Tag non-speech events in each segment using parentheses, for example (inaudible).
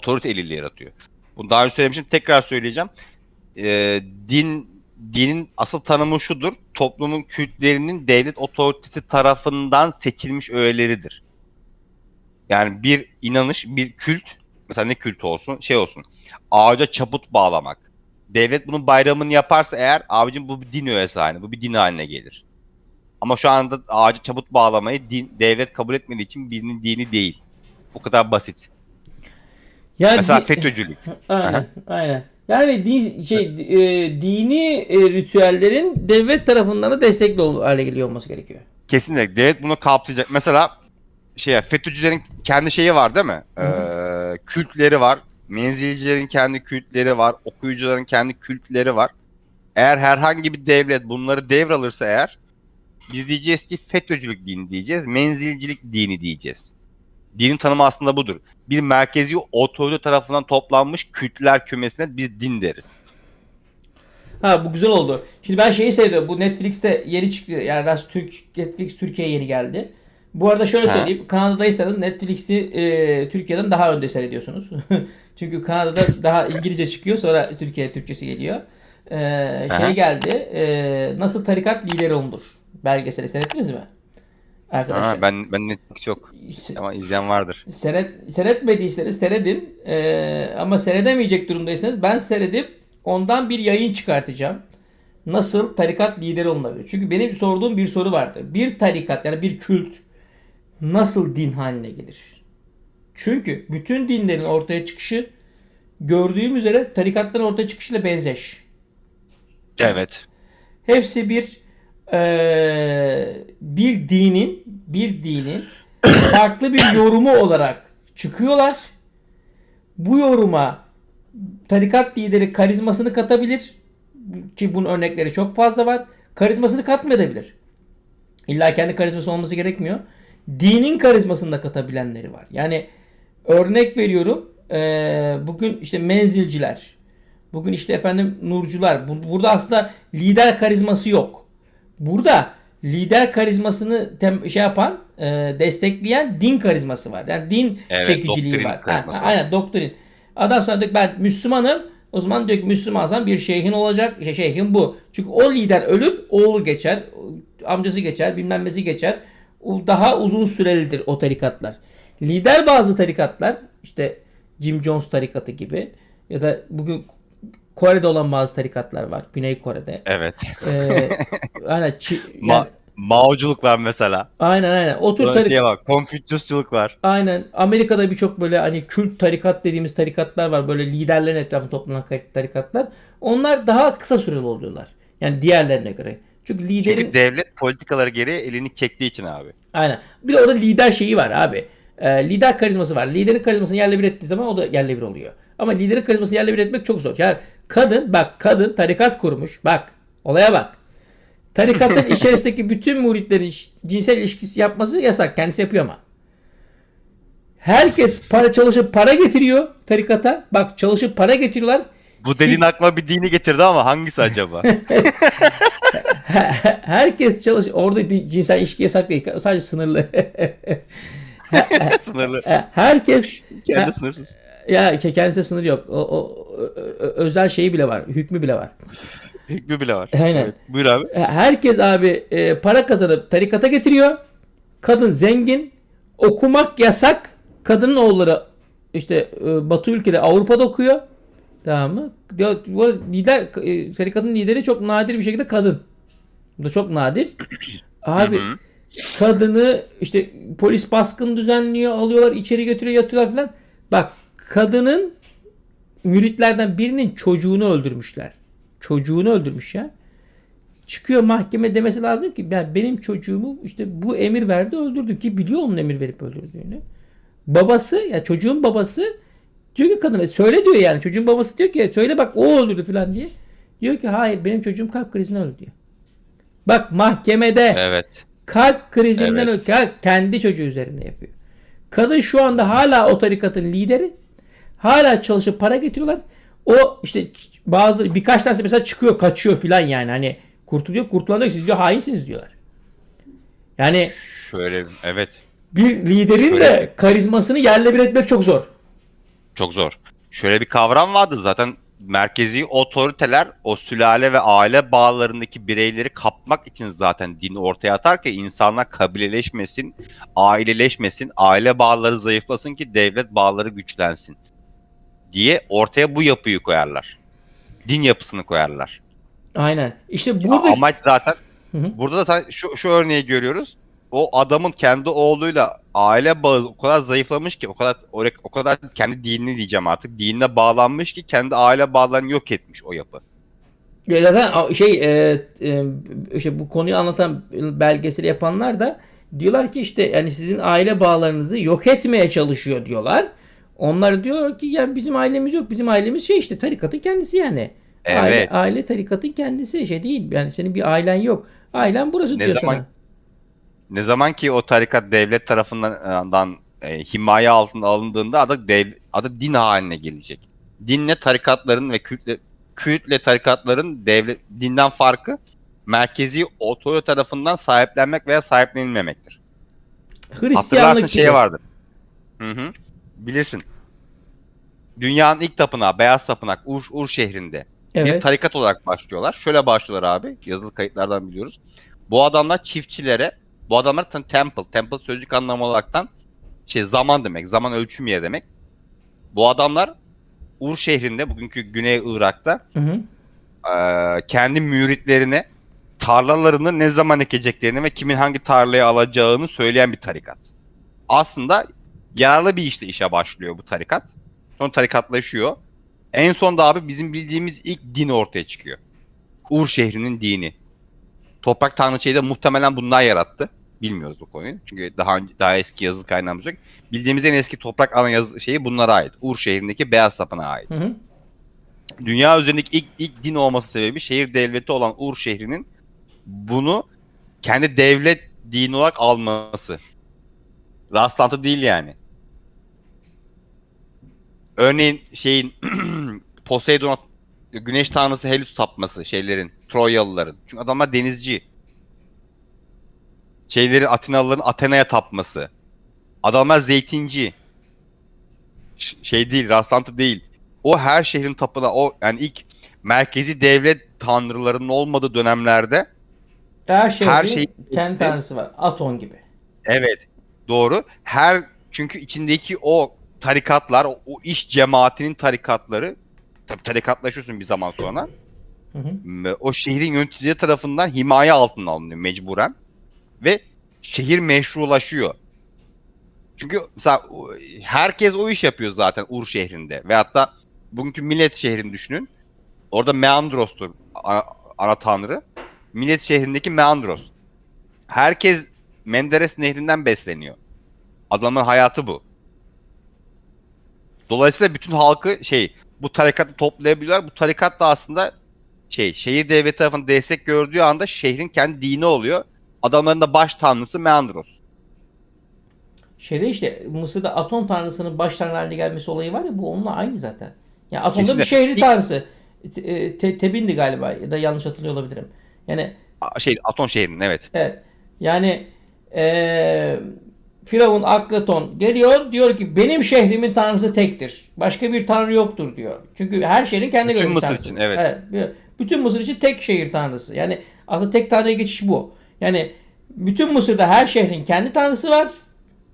otorite eliliği yaratıyor. Bunu daha önce söylemiştim tekrar söyleyeceğim. Ee, din dinin asıl tanımı şudur. Toplumun kültlerinin devlet otoritesi tarafından seçilmiş öğeleridir. Yani bir inanış, bir kült, mesela ne kült olsun, şey olsun. Ağaca çaput bağlamak. Devlet bunun bayramını yaparsa eğer abicim bu bir din öğesi haline, bu bir din haline gelir. Ama şu anda ağaca çaput bağlamayı din, devlet kabul etmediği için birinin dini değil. Bu kadar basit. Ya Mesela di- FETÖ'cülük. (laughs) Aynen, aynen. Yani din, şey e, dini e, ritüellerin devlet tarafından da destekli ol- hale geliyor olması gerekiyor. Kesinlikle devlet bunu kapsayacak. Mesela şey FETÖ'cülerin kendi şeyi var değil mi? Hı Ee, kültleri var. Menzilcilerin kendi kültleri var. Okuyucuların kendi kültleri var. Eğer herhangi bir devlet bunları devralırsa eğer biz diyeceğiz ki FETÖ'cülük dini diyeceğiz. Menzilcilik dini diyeceğiz. Dinin tanımı aslında budur. Bir merkezi otorite tarafından toplanmış kültler kümesine biz din deriz. Ha bu güzel oldu. Şimdi ben şeyi seviyorum. Bu Netflix'te yeni çıktı. Yani daha Türk Netflix Türkiye'ye yeni geldi. Bu arada şöyle Ha. söyleyeyim. Kanada'daysanız Netflix'i e, Türkiye'den daha önde seyrediyorsunuz. (laughs) Çünkü Kanada'da daha İngilizce çıkıyor sonra Türkiye Türkçesi geliyor. E, şey geldi. E, nasıl tarikat lideri olunur? Belgeseli seyrettiniz mi? Arkadaşlar. Ha, ben ben Netflix yok ama izleyen vardır. Seyret, seyretmediyseniz seyredin. Ee, ama seyredemeyecek durumdaysanız ben seyredip ondan bir yayın çıkartacağım. Nasıl tarikat lideri olunabilir? Çünkü benim sorduğum bir soru vardı. Bir tarikat yani bir kült nasıl din haline gelir? Çünkü bütün dinlerin ortaya çıkışı gördüğüm üzere tarikatların ortaya çıkışıyla benzeş. Evet. Hepsi bir eee, bir dinin bir dinin (coughs) farklı bir yorumu olarak çıkıyorlar. Bu yoruma tarikat lideri karizmasını katabilir ki bunun örnekleri çok fazla var. Karizmasını katmayabilir. İlla kendi karizması olması gerekmiyor. Dinin karizmasını da katabilenleri var. Yani örnek veriyorum. eee, bugün işte menzilciler. Bugün işte efendim nurcular. Bu- Burada aslında lider karizması yok. Burada lider karizmasını tem- şey yapan, e, destekleyen din karizması var. Yani din Evet, çekiciliği var. Ha, var. aynen doktrin. Adam sana diyor ben Müslümanım. O zaman diyor ki Müslümansan bir şeyhin olacak. İşte şeyhin bu. Çünkü o lider ölür, oğlu geçer, amcası geçer, bilmem nesi geçer. Daha uzun sürelidir o tarikatlar. Lider bazı tarikatlar işte Jim Jones tarikatı gibi ya da bugün Kore'de olan bazı tarikatlar var. Güney Kore'de. Evet. Ee, (laughs) aynen, Çi- Ma yani- Maoculuk var mesela. aynen aynen. O tür Sonra tarik- şey var. Konfüçyüsçülük var. Aynen. Amerika'da birçok böyle hani kült tarikat dediğimiz tarikatlar var. Böyle liderlerin etrafında toplanan tarikatlar. Onlar daha kısa süreli oluyorlar. Yani diğerlerine göre. Çünkü liderin Çünkü devlet politikaları gereği elini çektiği için abi. aynen. Bir de orada lider şeyi var abi. Ee, lider karizması var. Liderin karizmasını yerle bir ettiği zaman o da yerle bir oluyor. Ama liderin karizmasını yerle bir etmek çok zor. Yani kadın bak kadın tarikat kurmuş. Bak olaya bak. Tarikatın (laughs) içerisindeki bütün muritlerin cinsel ilişkisi yapması yasak. Kendisi yapıyor ama. Herkes para çalışıp para getiriyor tarikata. Bak çalışıp para getiriyorlar. Bu dediğin aklıma bir dini getirdi ama hangisi acaba? (laughs) Herkes çalış orada cinsel ilişki yasak değil. Sadece sınırlı. (laughs) Sınırlı. Herkes Kendi sınırsız. Ya ke- kendisine sınır yok. O, o- özel şeyi bile var. Hükmü bile var. Hükmü bile var. Aynen. Evet. Buyur abi. Herkes abi e, para kazanıp tarikata getiriyor. Kadın zengin. Okumak yasak. Kadının oğulları işte e, Batı ülkede Avrupa'da okuyor. Tamam mı? Ya, bu arada lider e, tarikatın lideri çok nadir bir şekilde kadın. Bu da çok nadir. (clears throat) Abi kadını işte polis baskın düzenliyor, alıyorlar, içeri götürüyor, yatıyorlar falan. Bak kadının müritlerden birinin çocuğunu öldürmüşler. Çocuğunu öldürmüş ya. Çıkıyor mahkeme demesi lazım ki ben benim çocuğumu işte bu emir verdi öldürdü ki biliyor onun emir verip öldürdüğünü. Babası ya çocuğun babası diyor ki kadına söyle diyor yani çocuğun babası diyor ki söyle bak o öldürdü falan diye. Diyor ki hayır benim çocuğum kalp krizinden öldü diyor. Bak mahkemede Evet. kalp krizinden Evet. öldü. Kendi çocuğu üzerinde yapıyor. Kadın şu anda hala o tarikatın lideri. Hala çalışıp para getiriyorlar. O işte bazı birkaç tanesi mesela çıkıyor kaçıyor filan yani hani kurtuluyor kurtulan diyor siz diyor hainsiniz diyorlar. Yani Şöyle evet. bir liderin Şöyle- de karizmasını yerle bir etmek çok zor. Çok zor. Şöyle bir kavram vardı zaten merkezi otoriteler o sülale ve aile bağlarındaki bireyleri kapmak için zaten dini ortaya atar ki insanlar kabileleşmesin, aileleşmesin, aile bağları zayıflasın ki devlet bağları güçlensin diye ortaya bu yapıyı koyarlar. Din yapısını koyarlar. Aynen. İşte burada Amaç zaten Hı hı. burada da şu, şu örneği görüyoruz. O adamın kendi oğluyla aile bağı o kadar zayıflamış ki o kadar o, kadar kendi dinini diyeceğim artık dinine bağlanmış ki kendi aile bağlarını yok etmiş o yapı. Ya Zaten şey e, e, işte bu konuyu anlatan belgeseli yapanlar da diyorlar ki işte yani sizin aile bağlarınızı yok etmeye çalışıyor diyorlar. Onlar diyor ki yani bizim ailemiz yok. Bizim ailemiz şey işte tarikatın kendisi yani. Aile, Evet. aile tarikatın kendisi şey değil. Yani senin bir ailen yok. Ailen burası Ne diyor zaman- sana. Ne zaman ki o tarikat devlet tarafından e, himaye altına alındığında adı dev, adı din haline gelecek. Dinle tarikatların ve kültle, kültle tarikatların devlet dinden farkı merkezi otorite tarafından sahiplenmek veya sahiplenilmemektir. Hristiyanlık Hatırlarsın gibi. şey vardır. Hı hı. Bilirsin. Dünyanın ilk tapınağı Beyaz Tapınak Ur, Ur şehrinde bir Evet. tarikat olarak başlıyorlar. Şöyle başlıyorlar abi. Yazılı kayıtlardan biliyoruz. Bu adamlar çiftçilere, bu adamlar temple, temple sözcük anlamı olaraktan şey zaman demek, zaman ölçüm yeri demek. Bu adamlar Ur şehrinde, bugünkü Güney Irak'ta Hı hı. eee, kendi müritlerine tarlalarını ne zaman ekeceklerini ve kimin hangi tarlayı alacağını söyleyen bir tarikat. Aslında yararlı bir işte işe başlıyor bu tarikat. Sonra tarikatlaşıyor. En sonunda abi bizim bildiğimiz ilk din ortaya çıkıyor. Ur şehrinin dini. Toprak tanrıçayı da muhtemelen bunlar yarattı. Bilmiyoruz o konuyu. Çünkü daha önce- daha eski yazı kaynağımız yok. Bildiğimiz en eski toprak ana yazı şeyi bunlara ait. Ur şehrindeki beyaz tapınağa ait Hı hı. dünya üzerindeki ilk, ilk din olması sebebi şehir devleti olan Ur şehrinin bunu kendi devlet dini olarak alması. Rastlantı değil yani. Örneğin şeyin (clears throat) Poseidon güneş tanrısı Helis tapması şeylerin Troyalıların. Çünkü adamlar denizci. Şeylerin Atinalıların Athena'ya tapması. Adamlar zeytinci. Ş- şey değil, rastlantı değil o her şehrin tapınağı o yani ilk merkezi devlet tanrılarının olmadığı dönemlerde Her şeyin Her şey- kendi tanrısı var. Aton gibi. evet doğru her çünkü içindeki o tarikatlar o, o iş cemaatinin tarikatları tabi tarikatlaşıyorsun bir zaman sonra Hı hı. o şehrin yöneticileri tarafından himaye altına alınıyor mecburen ve şehir meşrulaşıyor. Çünkü mesela herkes o iş yapıyor zaten Ur şehrinde ve hatta bugünkü Millet şehrini düşünün. Orada Meandros'tur ana, ana tanrı. Millet şehrindeki Meandros. Herkes Menderes nehrinden besleniyor. Adamın hayatı bu. Dolayısıyla bütün halkı şey bu tarikatı toplayabiliyorlar. Bu tarikat da aslında şey şehir devleti tarafından destek gördüğü anda şehrin kendi dini oluyor. Adamların da baş tanrısı Meandros. Şeyde işte Mısır'da Aton tanrısının baş tanrı haline gelmesi olayı var ya bu onunla aynı zaten. Ya Aton'da bir Kesinlikle. şehri İlk- tanrısı. Te, e, te- Tebin'di galiba ya da yanlış hatırlıyor olabilirim. Yani Şey Aton şehrinin evet. evet. Yani eee Firavun Akleton geliyor diyor ki benim şehrimin tanrısı tektir. Başka bir tanrı yoktur diyor. Çünkü her şehrin kendi Bütün göre bir Mısır tanrısı. için, evet. bir- Bütün Mısır için tek şehir tanrısı. Yani aslında tek tanrıya geçiş bu. Yani bütün Mısır'da her şehrin kendi tanrısı var.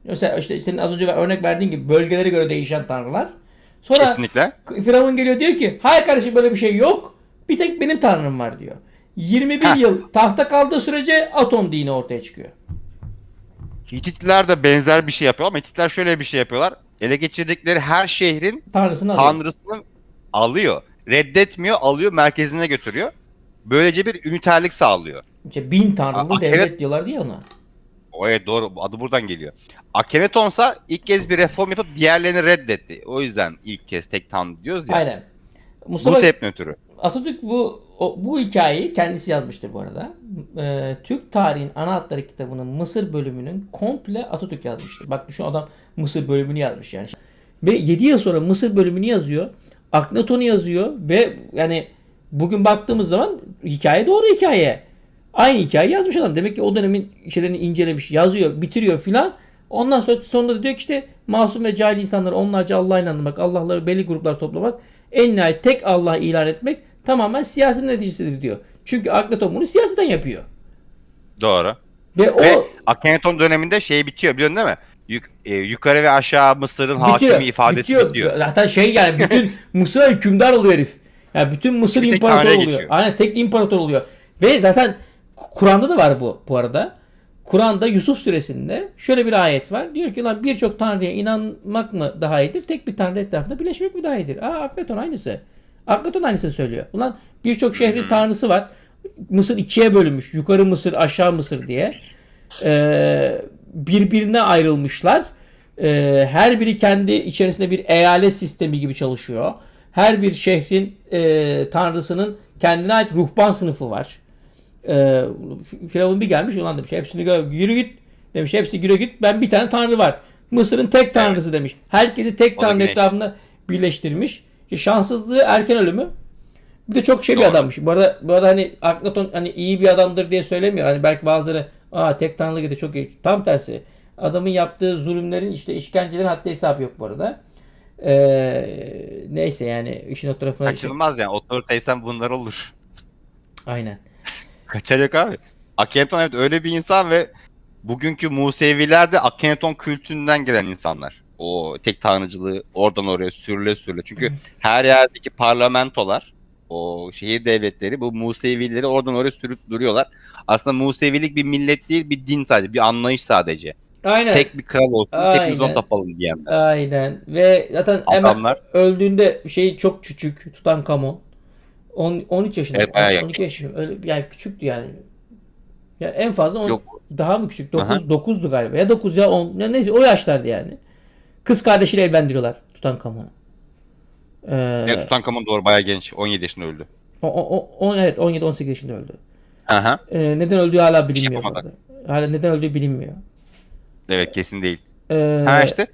Mesela işte senin az önce örnek verdiğin gibi bölgelere göre değişen tanrılar. Sonra Kesinlikle. Firavun geliyor diyor ki hayır kardeşim böyle bir şey yok. Bir tek benim tanrım var diyor. 21 Heh. yıl tahta kaldığı sürece Atom dini ortaya çıkıyor. Hititliler de benzer bir şey yapıyor ama Hititler şöyle bir şey yapıyorlar. Ele geçirdikleri her şehrin Tanrısını alıyor. tanrısını alıyor. Reddetmiyor, alıyor, merkezine götürüyor. Böylece bir üniterlik sağlıyor. İşte bin tanrılı A- devlet evet. diyorlar diye ona. O evet doğru. Adı buradan geliyor. Akhenaton'sa ilk kez bir reform yapıp diğerlerini reddetti. O yüzden ilk kez tek tanrı diyoruz ya. Aynen. Bu Mustafa ötürü. Atatürk bu o- bu hikayeyi kendisi yazmıştır bu arada. Ee, Türk tarihin ana hatları kitabının Mısır bölümünün komple Atatürk yazmıştır. Bak düşün adam Mısır bölümünü yazmış yani. Ve 7 yıl sonra Mısır bölümünü yazıyor. Aknaton'u yazıyor ve yani bugün baktığımız zaman hikaye doğru hikaye. Aynı hikaye yazmış adam. Demek ki o dönemin şeylerini incelemiş, yazıyor, bitiriyor filan. Ondan sonra sonunda da diyor ki işte masum ve cahil insanları onlarca Allah'a inanmak, Allah'ları belli gruplar toplamak, en nihayet tek Allah ilan etmek tamamen siyasi neticesidir diyor. Çünkü Akhenaton bunu siyaseten yapıyor. Doğru. Ve o Ve Akhenaton döneminde şey bitiyor biliyorsun değil mi? Yuk- e, yukarı ve aşağı Mısır'ın hakimi ifadesi bitiyor. Zaten şey yani (laughs) bütün Mısır'a hükümdar oluyor herif. Yani bütün Mısır imparator oluyor. geçiyor. Aynen tek imparator oluyor. Ve zaten Kur'an'da da var bu bu arada. Kur'an'da Yusuf suresinde şöyle bir ayet var. Diyor ki lan birçok tanrıya inanmak mı daha iyidir? Tek bir tanrı etrafında birleşmek mi daha iyidir? Aa Akhenaton aynısı. Akhenaton aynısını söylüyor. Ulan birçok şehrin tanrısı var. Mısır ikiye bölünmüş. Yukarı Mısır, aşağı Mısır diye. Ee, birbirine ayrılmışlar. Ee, her biri kendi içerisinde bir eyalet sistemi gibi çalışıyor. Her bir şehrin e, tanrısının kendine ait ruhban sınıfı var. Ee, Firavun bir gelmiş ulan demiş hepsini gör, yürü git demiş hepsi yürü git ben bir tane tanrı var. Mısır'ın tek tanrısı demiş. Herkesi tek tanrı etrafında birleştirmiş. Şanssızlığı erken ölümü. Bir de çok şey bir Doğru. adammış. Bu arada, bu arada hani Aknaton hani iyi bir adamdır diye söylemiyor. Hani belki bazıları aa tek tanrı gibi çok iyi. Tam tersi. Adamın yaptığı zulümlerin işte işkencelerin haddi hesabı yok bu arada. Ee, neyse yani işin o tarafına Kaçınılmaz yani. Otoriteysen bunlar olur. Aynen. Kaçar yok abi. Akhenaton evet öyle bir insan ve bugünkü Museviler de Akhenaton kültünden gelen insanlar. O tek tanrıcılığı oradan oraya sürüle sürüle. Çünkü her yerdeki parlamentolar, o şehir devletleri bu Musevileri oradan oraya sürüp duruyorlar. Aslında Musevilik bir millet değil, bir din sadece, bir anlayış sadece. Aynen. Tek bir kral olsun, tek bir zon Aynen. tapalım diyenler. Aynen. Ve zaten Adamlar öldüğünde şey çok küçük Tutankamon. 10 13 yaşında. Evet, bayağı 12 yaşında. Öyle yani küçüktü yani. Ya en fazla on- yok. daha mı küçük? 9 Aha. 9'du galiba. Ya 9 ya 10. Ya neyse o yaşlardı yani. Kız kardeşiyle evlendiriyorlar Tutankamon'u. Ee, Evet, Tutankamon doğru bayağı genç. 17 yaşında öldü. o, o, o, on- evet 17 18 yaşında öldü. Aha. Ee, neden öldüğü hala bilinmiyor. bu yapamadı. arada. Hala neden öldüğü bilinmiyor. Evet kesin değil. Ee, Ha işte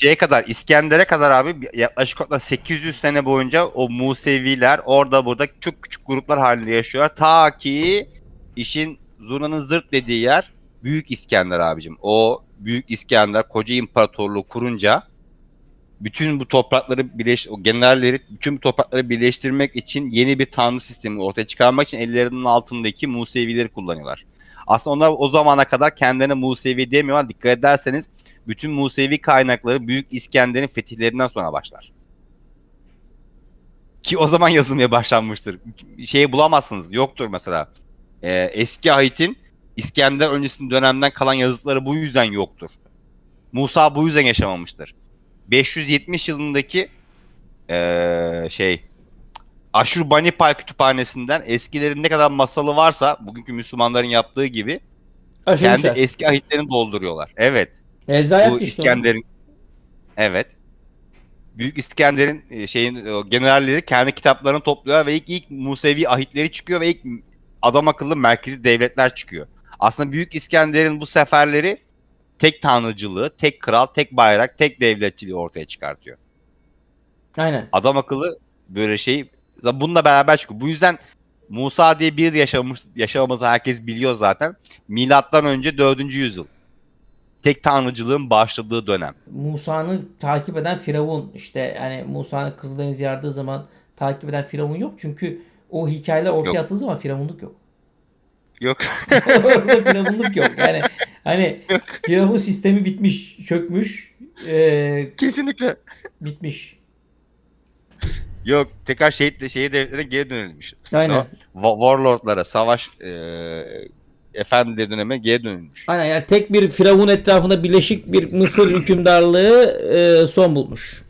şeye kadar İskender'e kadar abi yaklaşık olarak 800 sene boyunca o Museviler orada burada çok küçük gruplar halinde yaşıyorlar. Ta ki işin zurnanın zırt dediği yer Büyük İskender abicim. O Büyük İskender koca imparatorluğu kurunca bütün bu toprakları birleş o generalleri bütün bu toprakları birleştirmek için yeni bir tanrı sistemi ortaya çıkarmak için ellerinin altındaki Musevileri kullanıyorlar. Aslında onlar o zamana kadar kendilerine Musevi demiyorlar. Dikkat ederseniz bütün Musevi kaynakları Büyük İskender'in fetihlerinden sonra başlar. Ki o zaman yazılmaya başlanmıştır. Şeyi bulamazsınız. Yoktur mesela. Ee, eski ahitin İskender öncesinde dönemden kalan yazıtları bu yüzden yoktur. Musa bu yüzden yaşamamıştır. 570 yılındaki ee, şey Aşurbanipal kütüphanesinden eskilerin ne kadar masalı varsa bugünkü Müslümanların yaptığı gibi kendi aşırmışlar. eski ahitlerini dolduruyorlar. Evet. Ezra Bu. İskender'in evet. Büyük İskender'in e, şeyin o generalleri kendi kitaplarını topluyor ve ilk ilk Musevi ahitleri çıkıyor ve ilk adam akıllı merkezi devletler çıkıyor. Aslında Büyük İskender'in bu seferleri tek tanrıcılığı, tek kral, tek bayrak, tek devletçiliği ortaya çıkartıyor. Aynen. Adam akıllı böyle şey bununla beraber çıkıyor. Bu yüzden Musa diye bir yaşamış yaşamamızı herkes biliyor zaten. Milattan önce 4. yüzyıl. Tek tanrıcılığın başladığı dönem. Musa'nı takip eden Firavun işte yani Musa'nın Kızıldeniz yardığı zaman takip eden Firavun yok çünkü o hikayeler ortaya Yok. atıldığı zaman Firavunluk yok. Yok. (laughs) Orada Firavunluk yok. Yani hani Firavun sistemi bitmiş, çökmüş, ee, Kesinlikle. bitmiş. Yok. Tekrar şehit şehir devletlere geri dönülmüş. Aynen. O Warlordlara, savaş e, efendileri dönemine geri dönülmüş. Aynen yani tek bir Firavun etrafında birleşik bir Mısır hükümdarlığı ee, son bulmuş.